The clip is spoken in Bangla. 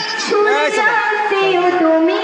এই শোনো। সূর্যাস্তেও তুমি